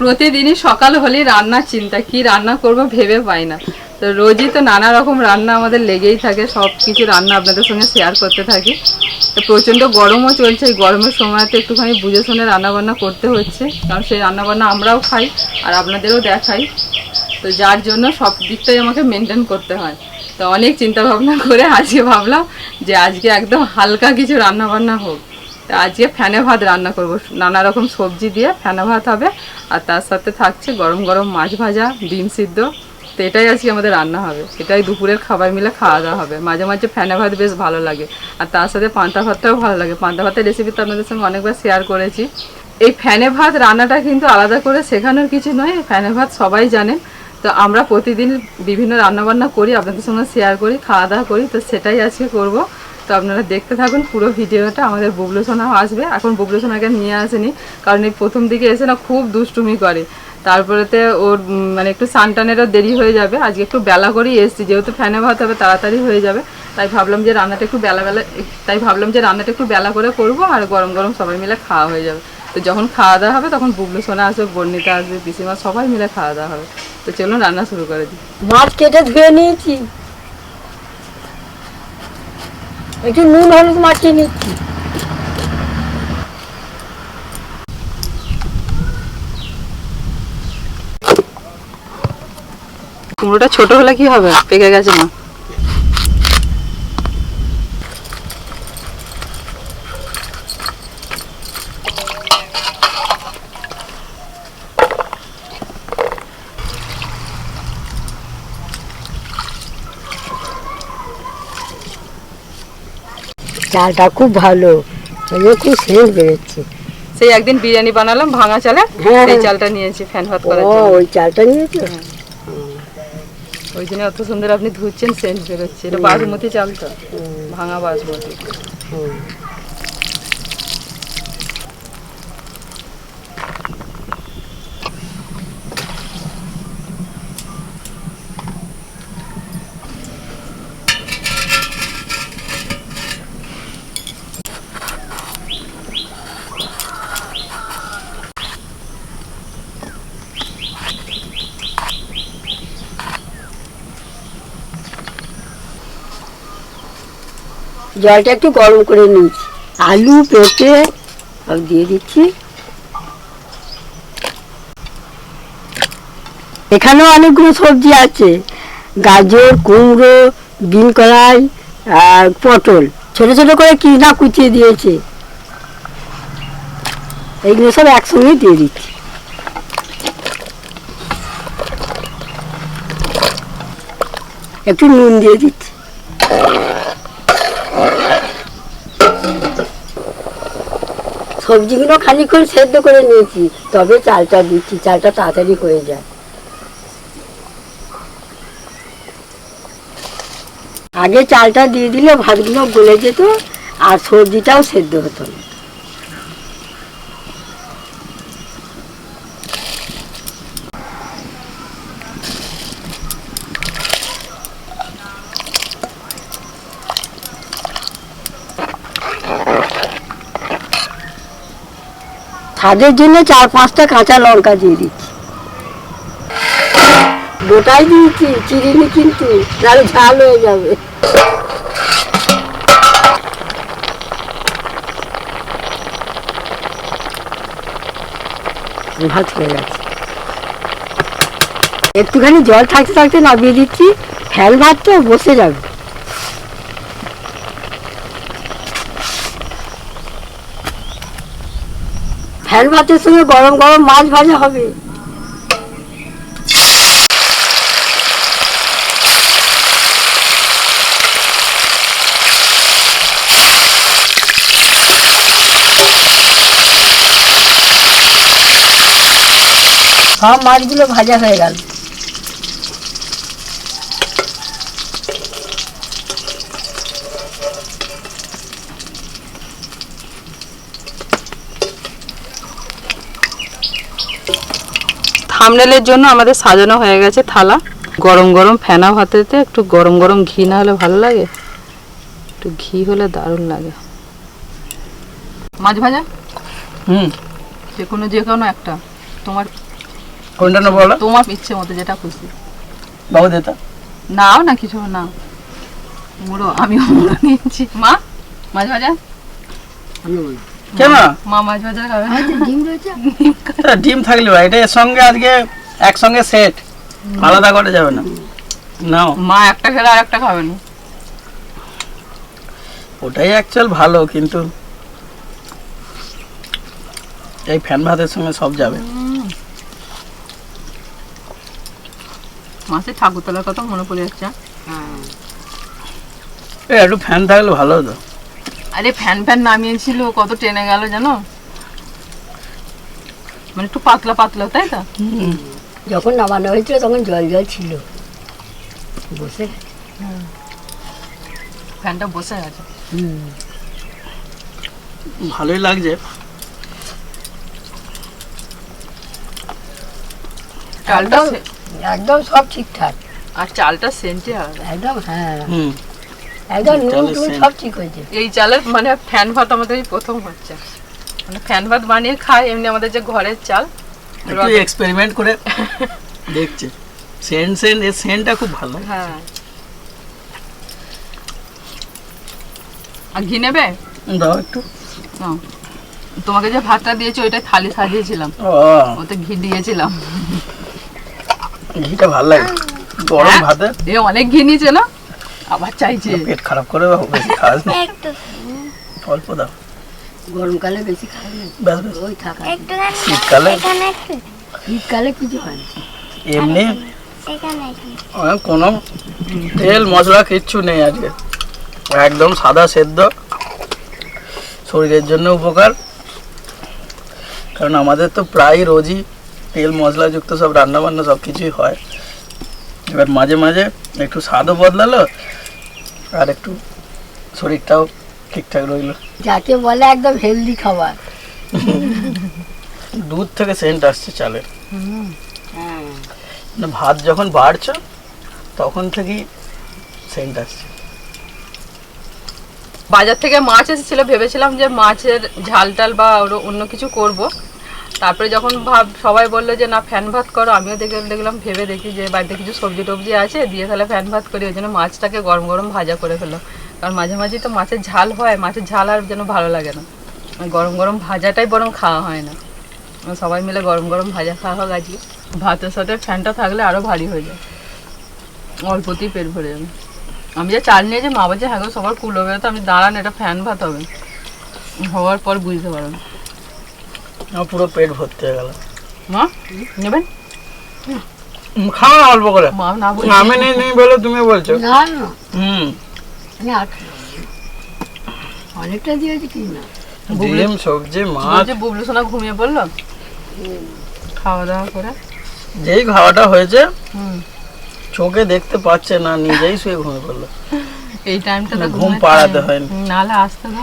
প্রতিদিনই সকাল হলেই রান্নার চিন্তা, কি রান্না করব ভেবে পাই না। তো রোজই তো নানা রকম রান্না আমাদের লেগেই থাকে, সব কিছু রান্না আপনাদের সঙ্গে শেয়ার করতে থাকি। তো প্রচণ্ড গরমও চলছে, এই গরমের সময়তে একটুখানি বুঝে শুনে রান্নাবান্না করতে হচ্ছে, কারণ সেই রান্নাবান্না আমরাও খাই আর আপনাদেরও দেখাই। তো যার জন্য সব দিকটাই আমাকে মেনটেন করতে হয়। তো অনেক চিন্তা ভাবনা করে আজকে ভাবলাম যে আজকে একদম হালকা কিছু রান্নাবান্না হোক। আজকে ফ্যানে ভাত রান্না করব। নানা রকম সবজি দিয়ে ফ্যানে ভাত হবে, আর তার সাথে থাকছে গরম গরম মাছ ভাজা, ডিম সিদ্ধ। তো এটাই আজকে আমাদের রান্না হবে। এটাই দুপুরের খাবার মিলে খাওয়া দাওয়া হবে। মাঝে মাঝে ফ্যানে ভাত বেশ ভালো লাগে। আর তার সাথে পান্তা ভাতটাও ভালো লাগে। পান্তা ভাতের রেসিপি তো আপনাদের সঙ্গে অনেকবার শেয়ার করেছি। এই ফ্যানে ভাত রান্নাটা কিন্তু আলাদা করে শেখানোর কিছু নয়। ফ্যানে ভাত সবাই জানেন তো আমরা প্রতিদিন বিভিন্ন রান্নাবান্না করি, আপনাদের সঙ্গে শেয়ার করি, খাওয়া দাওয়া করি। তো সেটাই আজকে করব। তো আপনারা দেখতে থাকুন, পুরো ভিডিওটা, আমাদের বুবলু সোনাও আসবে। এখন বুবলু সোনাকে নিয়ে আসেনি, কারণ এই প্রথম দিকে এসে না খুব দুষ্টুমি করে। তারপরেতে ওর মানে একটু সানটানেরও দেরি হয়ে যাবে। আজকে একটু বেলা করেই এসছি, যেহেতু ফ্যানে ভাত হবে, তাড়াতাড়ি হয়ে যাবে। তাই ভাবলাম যে রান্নাটা একটু বেলা বেলা, তাই ভাবলাম যে রান্নাটা একটু বেলা করে করব, আর গরম গরম সবাই মিলে খাওয়া হয়ে যাবে। তো যখন খাওয়া দাওয়া হবে, তখন বুবলু সোনা আসবে, বর্ণিতা আসবে, পিসিমা সবাই মিলে খাওয়া দাওয়া হবে। তো চলুন, রান্না শুরু করে দিই। মাছ কেটে ধুয়ে নিয়েছি। একটু নুন হলুদ মাখিয়ে নিচ্ছি কুমড়োটা ছোট হলে কি হবে? পেকে গেছে না? চালটা খুব ভালো। ওই যে খুব সেন্ট বেরোচ্ছে সেই একদিন বিরিয়ানি বানালাম ভাঙা চালে হ্যাঁ, সেই হ্যাঁ। চালটা নিয়েছি ফ্যান ভাত ও করার জন্য। ওই চালটা নিয়েছো? ওই জন্য অত সুন্দর আপনি ধুচ্ছেন সেন্ট বেরোচ্ছে এটা বাসমতি চাল তো ভাঙা বাসমতি। হুম। জলটা একটু গরম করে নিয়েছি। আলু পেঁপে, সব দিয়ে দিচ্ছি। এখানেও অনেকগুলো সবজি আছে। গাজর, কুমড়ো, বিন কলাই আর পটল। ছোট ছোট করে কিনা কুচিয়ে দিয়েছে। এইগুলো সব একসঙ্গে দিয়ে দিচ্ছি। একটু নুন দিয়ে দিচ্ছি। সবজিগুলো খানিক্ষণ সেদ্ধ করে নিয়েছি। তবে চালটা দিচ্ছি, চালটা তাড়াতাড়ি হয়ে যায়। আগে চালটা দিয়ে দিলে ভাতগুলো গলে যেত আর সবজিটাও সেদ্ধ হতো না। স্বাদের জন্য চার পাঁচটা কাঁচা লঙ্কা দিয়ে দিচ্ছি। গোটাই দিয়েছি চিরিনি কিন্তু, তাহলে ঝাল হয়ে যাবে। ভাত হয়ে গেছে। একটুখানি জল থাকতে থাকতে নামিয়ে দিচ্ছি, ফ্যান ভাত তো বসে যাবে। ফ্যান ভাতের সঙ্গে গরম গরম মাছ ভাজা হবে। সব মাছগুলো ভাজা হয়ে গেল। থামনেলের জন্য আমাদের সাজানো হয়ে গেছে থালা। গরম গরম ফেনা ভাতেতে একটু গরম গরম ঘি না হলে ভালো লাগে? একটু ঘি হলে দারুণ লাগে। মাছ ভাজা? হুম। যে কোনো যে কোনো একটা। তোমার কোনটা না বলো? তোমার ইচ্ছে মতো যেটা খুশি। বাবু দিতা নাও না কিছু না মুড়ো আমি মুড়ো নিয়েছি মা মাছ ভাজা? আমি বলি। কেন? মা মাছ ভাজা খাবে তো ডিম রয়েছে? ডিম থাকলে ভাই এটা এর সঙ্গে আজকে একসঙ্গে সেট আলাদা করা যাবে না। নাও। মা একটা খেলে আর একটা খাবে না। ওটাই অ্যাকচুয়াল ভালো কিন্তু এই ফ্যান ভাতের সঙ্গে সব যাবে। মাছের ঠাকুরতলার কথা মনে পড়ে যাচ্ছে। হ্যাঁ একটু ফ্যান থাকলে ভালো হতো। আরে ফ্যান ফ্যান নামিয়েছিল কত টেনে গেল জানো? মানে একটু পাতলা পাতলা তাই তো? যখন নামানো হয়েছিল তখন জল জল ছিল। বসে ফ্যানটা বসে গেছে। ভালোই লাগছে। চালটা একদম- সব ঠিকঠাক। আর চালটা সেন্টে আলাদা একদম হ্যাঁ। হুম। একদম নুন টুন সব ঠিক হয়েছে এই চালের মানে ফ্যান ভাত আমাদের প্রথম হচ্ছে। মানে ফ্যান ভাত বানিয়ে খাই এমনি আমাদের যে ঘরের চাল একটু এক্সপেরিমেন্ট করে দেখছে। সেন্ট সেন্ট এর সেন্টটা খুব ভালো। হ্যাঁ। আর ঘি নেবে? দাও একটু। তোমাকে যে ভাতটা দিয়েছি ওইটা থালি সাজিয়েছিলাম। ওতে ঘি দিয়েছিলাম। ঘিটা ভালো লাগে। গরম হ্যাঁ? ভাতে। এ অনেক ঘি নিয়েছে না? আবার চাইছে। পেট খারাপ করে বাবু বেশি খাস না। একটু অল্প দাও। গরমকালে বেশি খাই না। ব্যাস ব্যাস। ওই থাকা শীতকালে? এখানে একটু। শীতকালে কিছু হয় না। এমনি? কোনো তেল মশলা কিচ্ছু নেই আজকে। একদম সাদা সেদ্ধ। শরীরের জন্য উপকার। কারণ আমাদের তো প্রায় রোজই তেল মশলাযুক্ত সব রান্না বান্না সব কিছুই হয়। এবার মাঝে মাঝে একটু স্বাদও বদলালো আর একটু শরীরটাও ঠিকঠাক রইল। যাকে বলে একদম হেলদি খাবার। দুধ থেকে সেন্ট আসছে চালের। হ্যাঁ। মানে ভাত যখন বাড়ছো তখন থেকেই সেন্ট আসছে। বাজার থেকে মাছ এসেছিল ভেবেছিলাম যে মাছের ঝাল টাল বা ওর- অন্য কিছু করব। তারপরে যখন ভাব সবাই বলল যে, না, ফ্যান ভাত করো, আমিও দেখে দেখলাম, ভেবে দেখি যে, বাড়িতে কিছু সবজি টবজি আছে, দিয়ে তাহলে ফ্যান ভাত করি, ওই জন্য মাছটাকে গরম গরম ভাজা করে ফেলো কারণ মাঝে মাঝে তো মাছের ঝাল হয়, মাছের ঝাল আর যেন ভালো লাগে না। গরম গরম ভাজাটাই বরং খাওয়া হয় না। সবাই মিলে গরম গরম ভাজা খাওয়া হোক আজকে। ভাতের সাথে ফ্যানটা থাকলে আরও ভারী হয়ে যায়। অল্পতেই পেট ভরে যাবে। আমি যে চাল নিয়েছি, মা বলছে হ্যাঁ সবার কুলোবে তো, আমি দাঁড়ান, এটা ফ্যান ভাত হবে। হওয়ার পর বুঝতে পারবেন আমার পুরো পেট ভর্তি হয়ে গেল। মা নেবেন? খাও না অল্প করে। আমি নেই নেই বলে তুমি বলছো। না না। হুম। অনেকটা দিয়েছি কি না? ডিম সবজি মাছ। বুবলু সোনা ঘুমিয়ে পড়ল? খাওয়া দাওয়া করে। যেই খাওয়াটা হয়েছে হুম। চোখে দেখতে পাচ্ছে না নিজেই শুয়ে ঘুমিয়ে পড়ল। এই টাইমটা না, ঘুম পাড়াতে। হয়নি। নাহলে আসতে না।